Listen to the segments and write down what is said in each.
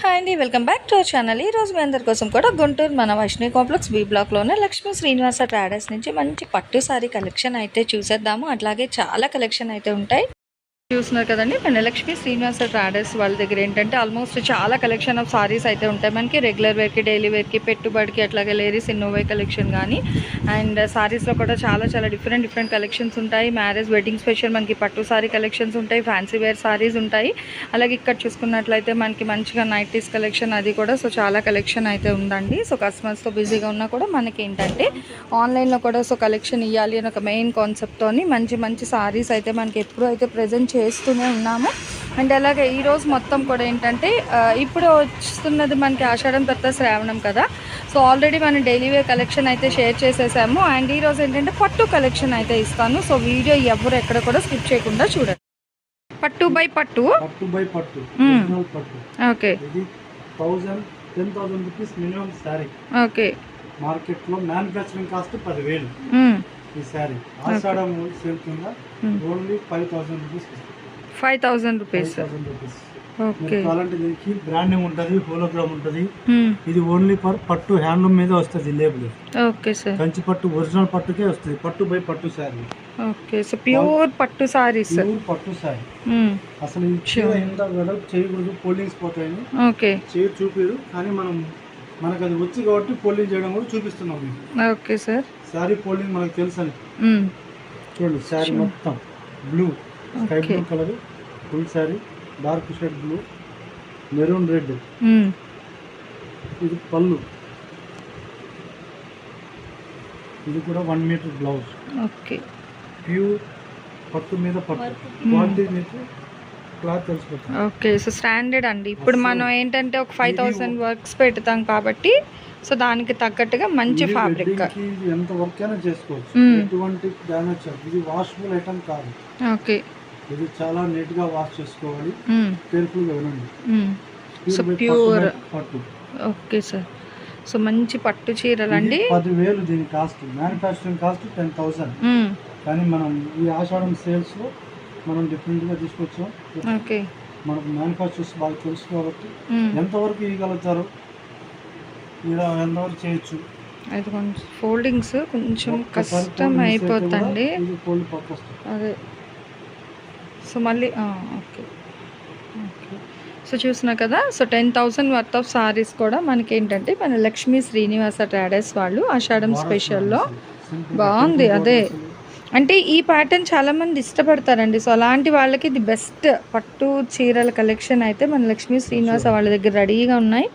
Hi అండి welcome back to our channel ఈ రోజు మీ అందరి కోసం కూడా గుంటూరు మన వైష్ణవి కాంప్లెక్స్ బి బ్లాక్లోనే లక్ష్మీ శ్రీనివాస ట్రాడర్స్ నుంచి మంచి పట్టు సారీ కలెక్షన్ అయితే చూసేద్దాము. అట్లాగే చాలా కలెక్షన్ అయితే ఉంటాయి. చూస్తున్నారు కదండి. మన శ్రీనివాస ట్రాడర్స్ వాళ్ళ దగ్గర ఏంటంటే ఆల్మోస్ట్ చాలా కలెక్షన్ ఆఫ్ సారీస్ అయితే ఉంటాయి. మనకి రెగ్యులర్ వేర్కి డైలీ వేర్కి పెట్టుబడికి అట్లాగే లేడీస్ ఇన్నోవే కలెక్షన్ కానీ అండ్ సారీస్లో కూడా చాలా చాలా డిఫరెంట్ డిఫరెంట్ కలెక్షన్స్ ఉంటాయి. మ్యారేజ్ వెడ్డింగ్ స్పెషల్ మనకి పట్టు సారీ కలెక్షన్స్ ఉంటాయి. ఫ్యాన్సీ వేర్ సారీస్ ఉంటాయి. అలాగే ఇక్కడ చూసుకున్నట్లయితే మనకి మంచిగా నైటీస్ కలెక్షన్ అది కూడా సో చాలా కలెక్షన్ అయితే ఉందండి. సో కస్టమర్స్తో బిజీగా ఉన్నా కూడా మనకి ఏంటంటే ఆన్లైన్లో కూడా సో కలెక్షన్ ఇవ్వాలి అని ఒక మెయిన్ కాన్సెప్ట్తో మంచి మంచి సారీస్ అయితే మనకి ఎప్పుడు అయితే ప్రజెంట్ చేస్తూనే ఉన్నాము. అండ్ అలాగే ఈరోజు మొత్తం కూడా ఏంటంటే ఇప్పుడు వస్తున్నది మనకి ఆషాఢం తర్వాత శ్రావణం కదా. సో ఆల్రెడీ మనం డైలీ వేర్ కలెక్షన్ అయితే షేర్ చేసేసాము. అండ్ ఈరోజు ఏంటంటే పట్టు కలెక్షన్ అయితే ఇస్తాను. సో వీడియో ఎవరు ఎక్కడ కూడా స్కిప్ చేయకుండా చూడండి. పట్టు బై పట్టు. పట్టు బై పట్టు. Okay. Ten thousand rupees minimum sari okay. మార్కెట్లో మ్యానుఫ్యాక్చరింగ్ కాస్ట్ పదివేలు. ఈ శారీ ఆషాఢం సేల్ కింద. Only five thousand rupees five thousand rupees. Okay. కావాలంటే దీనికి బ్రాండింగ్ ఉంటుంది హోలోగ్రామ్ ఉంటుంది. ఇది ఓన్లీ పర్ పట్టు హ్యాండ్లూమ్ మీద వస్తుంది లేబుల్ ఓకే సార్ కంచి పట్టు ఒరిజినల్ పట్టుకే వస్తుంది పట్టు బై పట్టు శారీ ఓకే సో ప్యూర్ పట్టు సారీస్ ప్యూర్ పట్టు శారీ అసలు ఎంత వెడల్పు చేయకూడదు పోలింగ్స్ పోతాయని? ఓకే. చేయి చూపిరు కానీ మనం మనకు అది వచ్చి కాబట్టి పోలింగ్ చేయడం కూడా చూపిస్తున్నాం ఓకే సార్ శారీ పోలింగ్ మనకు తెలుసు అని. చూడండి Sure. మొత్తం. Blue sky. Blue colour full sari dark shade blue maroon red. ఇది పళ్ళు. ఇది కూడా one metre blouse. Okay. Pure పట్టు మీద పట్టు. క్వాలిటీ మీకు క్లాత్ తెలిసిపోతుంది. ఓకే సో స్టాండర్డ్ అండి. ఇప్పుడు మనం ఏంటంటే ఒక ఫైవ్ థౌసండ్ వర్క్స్ పెడతాం కాబట్టి సో దానికి తగ్గట్టుగా మంచి ఫ్యాబ్రిక్ ఎంత వర్క్ అయినా చేసుకోవచ్చు. ఎటువంటి డ్యామేజ్ ఇది వాషబుల్ ఐటమ్ కాదు. ఓకే. ఇది చాలా నీట్గా వాష్ చేసుకోవాలి. కేర్ఫుల్గా వినండి. ప్యూర్ పట్టు పట్టు. ఓకే సార్ సో మంచి పట్టు చీరలు అండి ఇది పదివేలు దీని cost. Manufacturing cost ten thousand. కానీ మనం ఈ ఆషాఢం సేల్స్లో మనం డిఫరెంట్గా తీసుకొచ్చాం. ఓకే మనకు మ్యానుఫ్యాక్చర్స్ బాగా తెలుసు కాబట్టి మ్మ్. ఎంతవరకు ఇవ్వగలుగుతారు ఇలా ఎంతవరకు చేయొచ్చు? అది కొంచెం ఫోల్డింగ్స్ కొంచెం కష్టం అయిపోతుంది అదే. సో మళ్ళీ ఓకే. ఓకే. సో చూసినా కదా so ten thousand worth of saris కూడా మనకి ఏంటంటే మన లక్ష్మీ శ్రీనివాస ట్రాడర్స్ వాళ్ళు ఆషాఢం స్పెషల్లో. బాగుంది, అదే. అంటే ఈ ప్యాటర్న్ చాలా మంది ఇష్టపడతారండి. సో అలాంటి వాళ్ళకి ఇది బెస్ట్ పట్టు చీరల కలెక్షన్ అయితే మన లక్ష్మీ శ్రీనివాస వాళ్ళ దగ్గర రెడీగా ఉన్నాయి.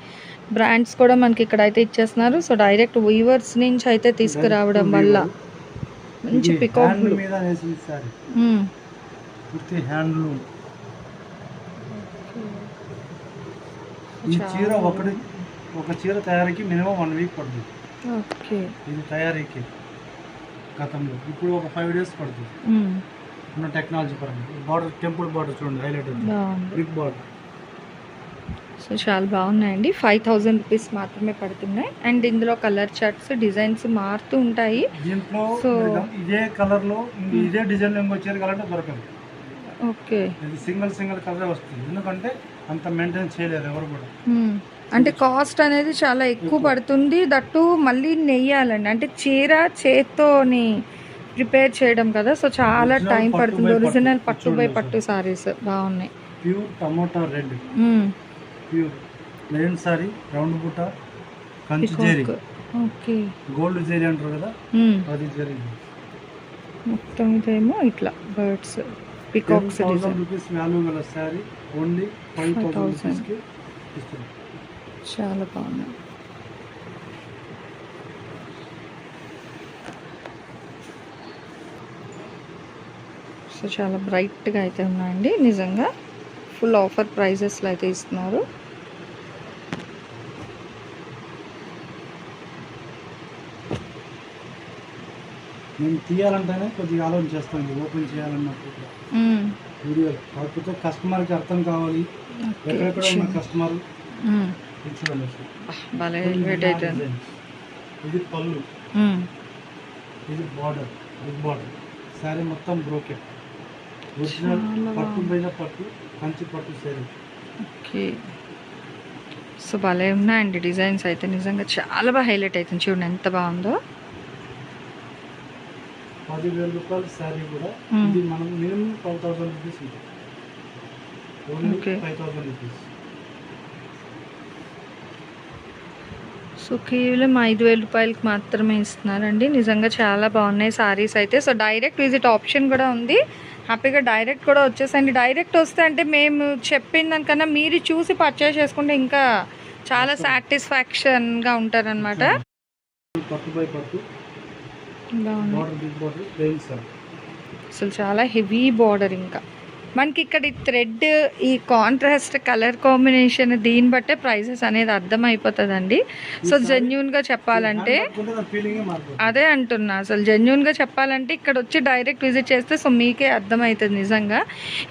బ్రాండ్స్ కూడా మనకి ఇక్కడ అయితే ఇచ్చేస్తున్నారు. సో డైరెక్ట్ వీవర్స్ నుంచి అయితే తీసుకురావడం వల్ల మంచి పికాక్ పూర్తి హ్యాండ్లూమ్. ఈ చీర ఒకటి ఒక చీర తయారీకి మినిమం వన్ వీక్ పడుతుంది. ఓకే. ఇది తయారీకి గతంలో. ఇప్పుడు ఒక ఫైవ్ డేస్ పడుతుంది. ఉన్న టెక్నాలజీ పరంగా. బార్డర్ టెంపుల్ బార్డర్ చూడండి హైలైట్ బిగ్ బార్డర్. సో చాలా బాగున్నాయండి. ఫైవ్ థౌజండ్ రూపీస్ మాత్రమే పడుతున్నాయి. అండ్ ఇందులో కలర్ చార్ట్స్ డిజైన్స్ మారుతూ ఉంటాయి. దీంట్లో ఇదే కలర్లో ఇంక ఇదే డిజైన్ ఇంకో చీర కలంటే దొరకదు. ఓకే. ఇది సింగిల్ సింగిల్ కలరే వస్తుంది. ఎందుకంటే అంత మెయింటైన్ చేయలేదు ఎవరు కూడా. అంటే కాస్ట్ అనేది చాలా ఎక్కువ పడుతుంది. దట్టు మళ్ళీ నెయ్యాలండి. అంటే చీర చేత్తోని ప్రిపేర్ చేయడం కదా. సో చాలా టైం పడుతుంది. ఒరిజినల్ పట్టు. పట్టు బై పట్టు సారీస్ బాగున్నాయి. Pure tomato red. Pure linen sari round బుట్ట కంచి జరీ. ఓకే. గోల్డ్ జరీ అంటారు కదా. అది జరీ మొత్తం ఇదేమో ఇట్లా బర్డ్స్ డిజైన్ రూపీస్ వాల్యూ గల శారీ ఓన్లీ ఫైవ్ థౌసండ్ 5,000. రూపీస్కి ఇస్తుంది చాలా బాగున్నాయి సో చాలా బ్రైట్గా అయితే ఉన్నాయండి. నిజంగా ఫుల్ ఆఫర్ ప్రైజెస్లో అయితే ఇస్తున్నారు. నేను తీయాలంటేనే కొద్దిగా ఆలోచన చేస్తాను ఓపెన్ చేయాలన్నప్పుడు. వీడియో కాకపోతే కస్టమర్కి అర్థం కావాలి. ఎక్కడెక్కడ ఉన్న కస్టమర్. ఇది పళ్ళు. ఇది బార్డర్. Big border. శారీ మొత్తం బ్రోకెట్ ఒరిజినల్ పట్టు. పైన పట్టు కంచి పట్టు శారీ. ఓకే. సో భలే ఉన్నాయండి డిజైన్స్ అయితే. నిజంగా చాలా బాగా హైలైట్ అవుతుంది. చూడండి ఎంత బాగుందో. పదివేల రూపాయల శారీ కూడా. ఇది మనం మినిమం ట్వెల్వ్ థౌసండ్ రూపీస్ ఉంటుంది only. Five thousand rupees. So కేవలం ఐదు వేల రూపాయలకి మాత్రమే ఇస్తున్నారండి. నిజంగా చాలా బాగున్నాయి సారీస్ అయితే. సో డైరెక్ట్ విజిట్ ఆప్షన్ కూడా ఉంది. హ్యాపీగా డైరెక్ట్ కూడా వచ్చేసండి. డైరెక్ట్ వస్తే అంటే మేము చెప్పిన దానికన్నా మీరు చూసి పర్చేస్ చేసుకుంటే ఇంకా చాలా సాటిస్ఫాక్షన్గా ఉంటారనమాట అసలు చాలా హెవీ బార్డర్ ఇంకా. మనకి ఇక్కడ ఈ థ్రెడ్ ఈ కాంట్రాస్ట్ కలర్ కాంబినేషన్ దీన్ని బట్టే ప్రైసెస్ అనేది అర్థమైపోతుందండి. సో జెన్యున్గా చెప్పాలంటే అదే అంటున్నా. అసలు జెన్యున్గా చెప్పాలంటే ఇక్కడ వచ్చి డైరెక్ట్ విజిట్ చేస్తే సో మీకే అర్థమవుతుంది నిజంగా.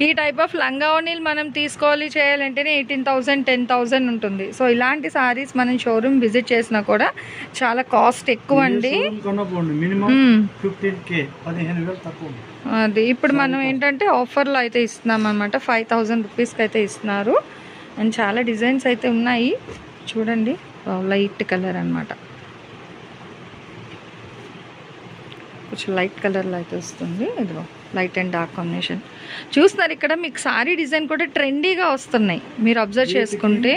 ఈ టైప్ ఆఫ్ లంగావణీలు మనం తీసుకోవాలి చేయాలంటేనే ఎయిటీన్ థౌసండ్ టెన్ థౌసండ్ ఉంటుంది. సో ఇలాంటి సారీస్ మనం షోరూమ్ విజిట్ చేసినా కూడా చాలా కాస్ట్ ఎక్కువ అండి. అది. ఇప్పుడు మనం ఏంటంటే ఆఫర్లో అయితే ఇస్తున్నాం అనమాట ఫైవ్ థౌజండ్ రూపీస్కి అయితే ఇస్తున్నారు. అండ్ చాలా డిజైన్స్ అయితే ఉన్నాయి. చూడండి. లైట్ కలర్ అన్నమాట. కొంచెం లైట్ కలర్లో అయితే వస్తుంది. ఇదిగో లైట్ అండ్ డార్క్ కాంబినేషన్ చూస్తున్నారు ఇక్కడ మీకు సారీ డిజైన్ కూడా ట్రెండీగా వస్తున్నాయి. మీరు అబ్జర్వ్ చేసుకుంటే.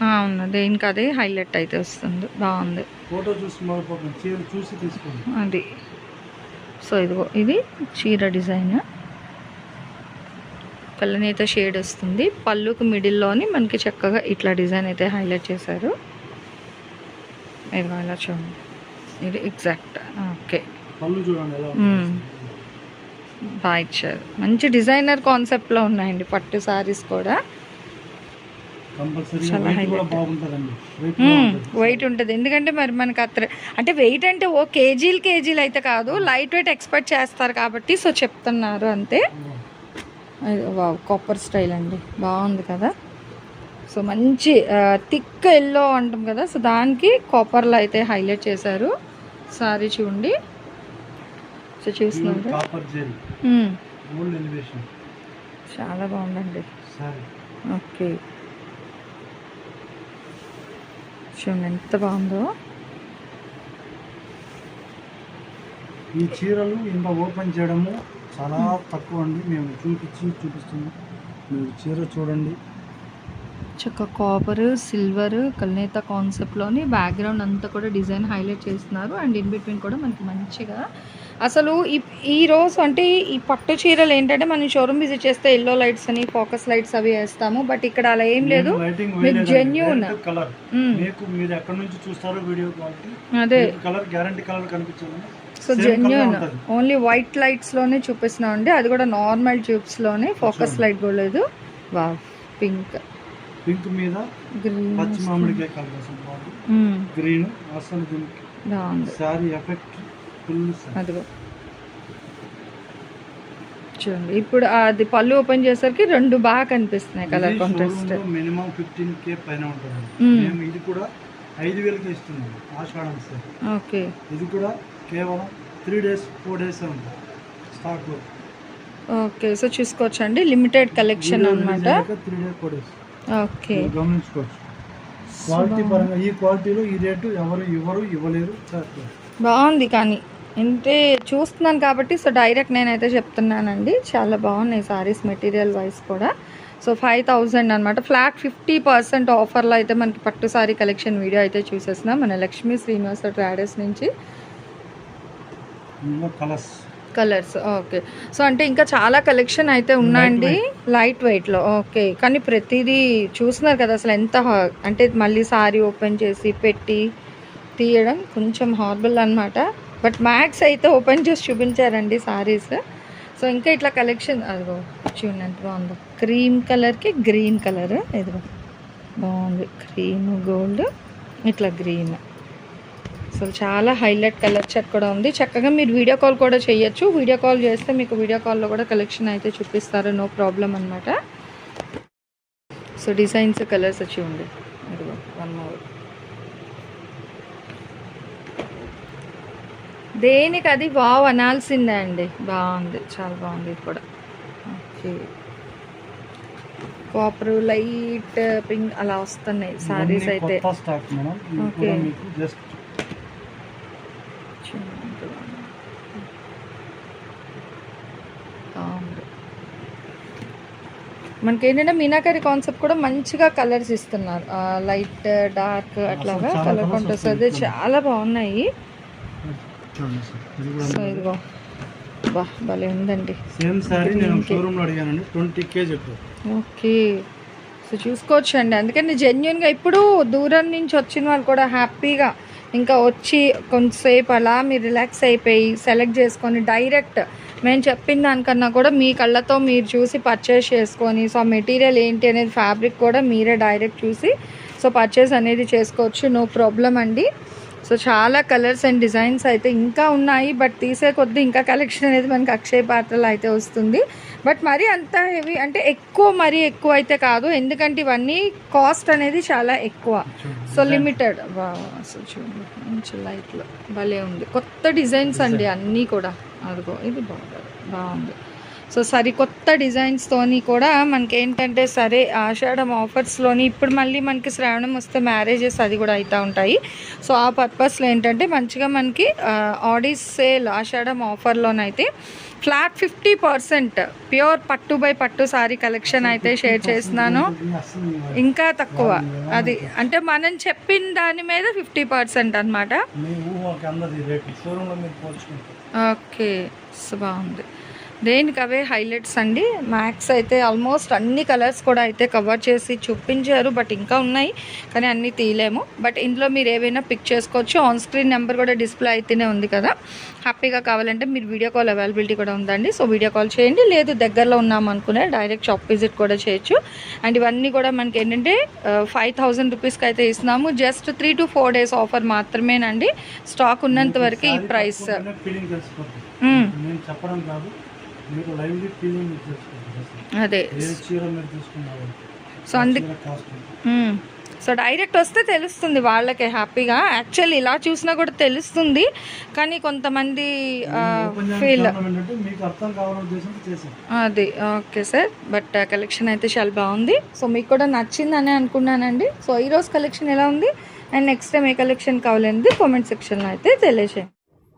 బార్డర్స్ డిజైన్ పళ్ళు మ్మ్. అవును. దేనికి అదే హైలైట్ అయితే వస్తుంది. బాగుంది. ఫోటో చూసి తీసుకోండి. అది. సో ఇదిగో ఇది చీర డిజైన్. కళ్ళనైతే షేడ్ వస్తుంది. పళ్ళుకు మిడిల్లోని మనకి చక్కగా ఇట్లా డిజైన్ అయితే హైలైట్ చేశారు. ఇదిగో ఇలా చూడండి. ఇది ఎగ్జాక్ట్. ఓకే. బాగా ఇచ్చారు. మంచి డిజైనర్ కాన్సెప్ట్లో ఉన్నాయండి పట్టు సారీస్ కూడా. వెయిట్ ఉంటుంది. ఎందుకంటే మరి మనకు అത്ര అంటే వెయిట్ అంటే ఓ కేజీలు కేజీలు అయితే కాదు లైట్ వెయిట్ ఎక్స్పెక్ట్ చేస్తారు కాబట్టి సో చెప్తున్నారు అంతే. కాపర్ స్టైల్ అండి. బాగుంది కదా? సో మంచి థిక్ ఎల్లో అంటాం కదా? సో దానికి కాపర్లో అయితే హైలైట్ చేశారు. సారీ చూడండి. సో చూస్తున్నారు చాలా బాగుందండి. ఓకే. చూడండి ఎంత బాగుందో. ఈ చీరలు ఇంత ఓపెన్ చేయడము చాలా తక్కువ అండి. మేము చూపించి చూపిస్తున్నాం. మీరు చీర చూడండి. చక్క కాపర్ సిల్వర్ కల్నేత కాన్సెప్ట్లోని బ్యాక్గ్రౌండ్ అంతా కూడా డిజైన్ హైలైట్ చేస్తున్నారు. అండ్ ఇన్ బిట్వీన్ కూడా మనకి మంచిగా అసలు ఈ ఈ రోజు అంటే ఈ పట్టు చీరలు ఏంటంటే మనం షోరూమ్ విజిట్ చేస్తే ఎల్లో లైట్స్ అని ఫోకస్ లైట్స్ అవి వేస్తాము. బట్ ఇక్కడ అలా ఏం లేదు. మీకు మ్మ్. మీకు మీరు ఎక్కడి నుంచి చూస్తారో వీడియో క్వాలిటీ అదే. కలర్ గ్యారంటీ కలర్ కనిపించాలి సో జెన్యున్. ఓన్లీ వైట్ లైట్స్లోనే చూపిస్తున్నాం అండి. అది కూడా నార్మల్ ట్యూబ్స్లోనే ఫోకస్ చూడండి. లైట్ కూడా లేదు. వా పింక్ పింక్ మీద గ్రీన్ పచ్చి మామిడికాయ కలర్ గ్రీన్ అసలు దీనికి శారీ ఎఫెక్ట్ అదిగో. చూడండి ఇప్పుడు అది పళ్ళు ఓపెన్ చేసరికి రెండు బాగా కనిపిస్తున్నాయి colour contrast minimum fifteen K పైన ఉంటుందండి మ్మ్. ఇది కూడా ఐదు వేలకి ఇస్తున్నాం ఆషాఢం సార్ ఓకే. ఇది కూడా కేవలం త్రీ డేస్ ఫోర్ డేస్ ఉంటుంది స్టాక్లో ఓకే సో చూసుకోవచ్చండి. లిమిటెడ్ కలెక్షన్ అన్నమాట. Three days four days okay. గమనించుకోవచ్చు. Quality పరంగా ఈ క్వాలిటీలో ఈ రేటు ఎవరు ఇవ్వరు ఇవ్వలేరు బాగుంది కానీ. అంటే చూస్తున్నాను కాబట్టి సో డైరెక్ట్ నేనైతే చెప్తున్నానండి. చాలా బాగున్నాయి సారీస్ మెటీరియల్ వైజ్ కూడా. సో ఫైవ్ థౌజండ్ అనమాట ఫ్లాట్ ఫిఫ్టీ పర్సెంట్ ఆఫర్లో అయితే మనకి పట్టు సారీ కలెక్షన్ వీడియో అయితే చూసేస్తున్నాం. మన లక్ష్మీ శ్రీనివాస ట్రాడర్స్ నుంచి. కలర్స్ కలర్స్ ఓకే సో అంటే ఇంకా చాలా కలెక్షన్ అయితే ఉన్నాయండి. లైట్ వెయిట్లో ఓకే కానీ ప్రతిదీ చూస్తున్నారు కదా అసలు ఎంత హా- అంటే మళ్ళీ సారీ ఓపెన్ చేసి పెట్టి తీయడం కొంచెం హార్బుల్ అనమాట బట్ మ్యాక్స్ అయితే ఓపెన్ చేసి చూపించారండి సారీస్. సో ఇంకా ఇట్లా కలెక్షన్ అదిగో చూడండి ఎంత బాగుందో. క్రీమ్ కలర్కి గ్రీన్ కలర్. ఇదిగో బాగుంది. క్రీమ్ గోల్డ్ ఇట్లా గ్రీన్. అసలు చాలా హైలైట్ కలర్ చెట్ కూడా ఉంది. చక్కగా మీరు వీడియో కాల్ కూడా చేయొచ్చు. వీడియో కాల్ చేస్తే మీకు వీడియో కాల్లో కూడా కలెక్షన్ అయితే చూపిస్తారు. నో ప్రాబ్లం అనమాట సో డిజైన్స్ కలర్స్ వచ్చి ఉంది ఇదిగో వన్ మోర్. దేనికి అది వావ్ అనాల్సిందే అండి. బాగుంది. చాలా బాగుంది ఇది కూడా. ఓకే. కాపర్ లైట్ పింక్ అలా వస్తున్నాయి. సారీస్ అయితే. ఓకే. మనకి ఏంటంటే మీనాకరి కాన్సెప్ట్ కూడా మంచిగా కలర్స్ ఇస్తున్నారు. లైట్ డార్క్ అట్లాగా కలర్ కాంట్రాస్ట్ అది చాలా బాగున్నాయి చూడండి సార్ ఇది కూడా సో ఇదిగో. బా భలే ఉందండి. సేమ్ సారీ నేను అడిగానండి. ట్వంటీ కే చెప్పారు ఓకే. సో చూసుకోవచ్చు అండి అందుకని జెన్యున్గా ఇప్పుడు దూరం నుంచి వచ్చిన వాళ్ళు కూడా హ్యాపీగా ఇంకా వచ్చి కొంతసేపు అలా మీరు రిలాక్స్ అయిపోయి సెలెక్ట్ చేసుకొని డైరెక్ట్ మేము చెప్పిన దానికన్నా కూడా మీ కళ్ళతో మీరు చూసి పర్చేస్ చేసుకొని సో మెటీరియల్ ఏంటి అనేది ఫ్యాబ్రిక్ కూడా మీరే డైరెక్ట్ చూసి సో పర్చేస్ అనేది చేసుకోవచ్చు. నో ప్రాబ్లం అండి. సో చాలా కలర్స్ అండ్ డిజైన్స్ అయితే ఇంకా ఉన్నాయి బట్ తీసే కొద్దీ ఇంకా కలెక్షన్ అనేది మనకి అక్షయ పాత్రలో అయితే వస్తుంది. బట్ మరీ అంత హెవీ అంటే ఎక్కువ మరీ ఎక్కువ అయితే కాదు ఎందుకంటే ఇవన్నీ కాస్ట్ అనేది చాలా ఎక్కువ. సో లిమిటెడ్ అసలు చూడండి మంచి లైట్లో భలే ఉంది. కొత్త డిజైన్స్ అండి అన్నీ కూడా. అదిగో ఇది బాగుంది. బాగుంది. సో సరికొత్త డిజైన్స్తోని కూడా మనకి ఏంటంటే సరే ఆషాఢం ఆఫర్స్లోని ఇప్పుడు మళ్ళీ మనకి శ్రావణం వస్తే మ్యారేజెస్ అది కూడా అవుతూ ఉంటాయి. సో ఆ పర్పస్లో ఏంటంటే మంచిగా మనకి ఆడీస్ సేల్ ఆషాఢం ఆఫర్లోనైతే ఫ్లాట్ ఫిఫ్టీ పర్సెంట్ ప్యూర్ పట్టు బై పట్టు సారీ కలెక్షన్ అయితే షేర్ చేస్తున్నాను. ఇంకా తక్కువ అది అంటే మనం చెప్పిన దాని మీద ఫిఫ్టీ పర్సెంట్ అనమాట ఓకే సో బాగుంది. దేనికి అవే హైలైట్స్ అండి. మ్యాక్స్ అయితే ఆల్మోస్ట్ అన్ని కలర్స్ కూడా అయితే కవర్ చేసి చూపించారు. బట్ ఇంకా ఉన్నాయి కానీ అన్నీ తీయలేము. బట్ ఇందులో మీరు ఏవైనా పిక్ చేసుకోవచ్చు. ఆన్ స్క్రీన్ నెంబర్ కూడా డిస్ప్లే అయితేనే ఉంది కదా. హ్యాపీగా కావాలంటే మీరు వీడియో కాల్ అవైలబిలిటీ కూడా ఉందండి. సో వీడియో కాల్ చేయండి. లేదు దగ్గరలో ఉన్నాం అనుకునే డైరెక్ట్ షాప్ విజిట్ కూడా చేయొచ్చు. అండ్ ఇవన్నీ కూడా మనకి ఏంటంటే ఫైవ్ థౌజండ్ రూపీస్కి అయితే ఇస్తున్నాము. Just three to four days offer మాత్రమేనండి. స్టాక్ ఉన్నంత వరకు ఈ ప్రైస్. నేను చెప్పడం కాదు. మీరు లైవ్లీ అదే. ఏ చీర మీరు తీసుకున్నారు సో అందు కాస్ట్ మ్మ్. సో డైరెక్ట్ వస్తే తెలుస్తుంది వాళ్ళకి హ్యాపీగా. యాక్చువల్లీ ఇలా చూసినా కూడా తెలుస్తుంది. కానీ కొంతమంది ఫీల్ అది. Okay sir. బట్ కలెక్షన్ అయితే చాలా బాగుంది. సో మీకు కూడా నచ్చిందని అనుకున్నానండి. సో ఈరోజు కలెక్షన్ ఎలా ఉంది? అండ్ నెక్స్ట్ టైం ఏ కలెక్షన్ కావాలనేది కామెంట్ సెక్షన్లో అయితే తెలియజేయండి.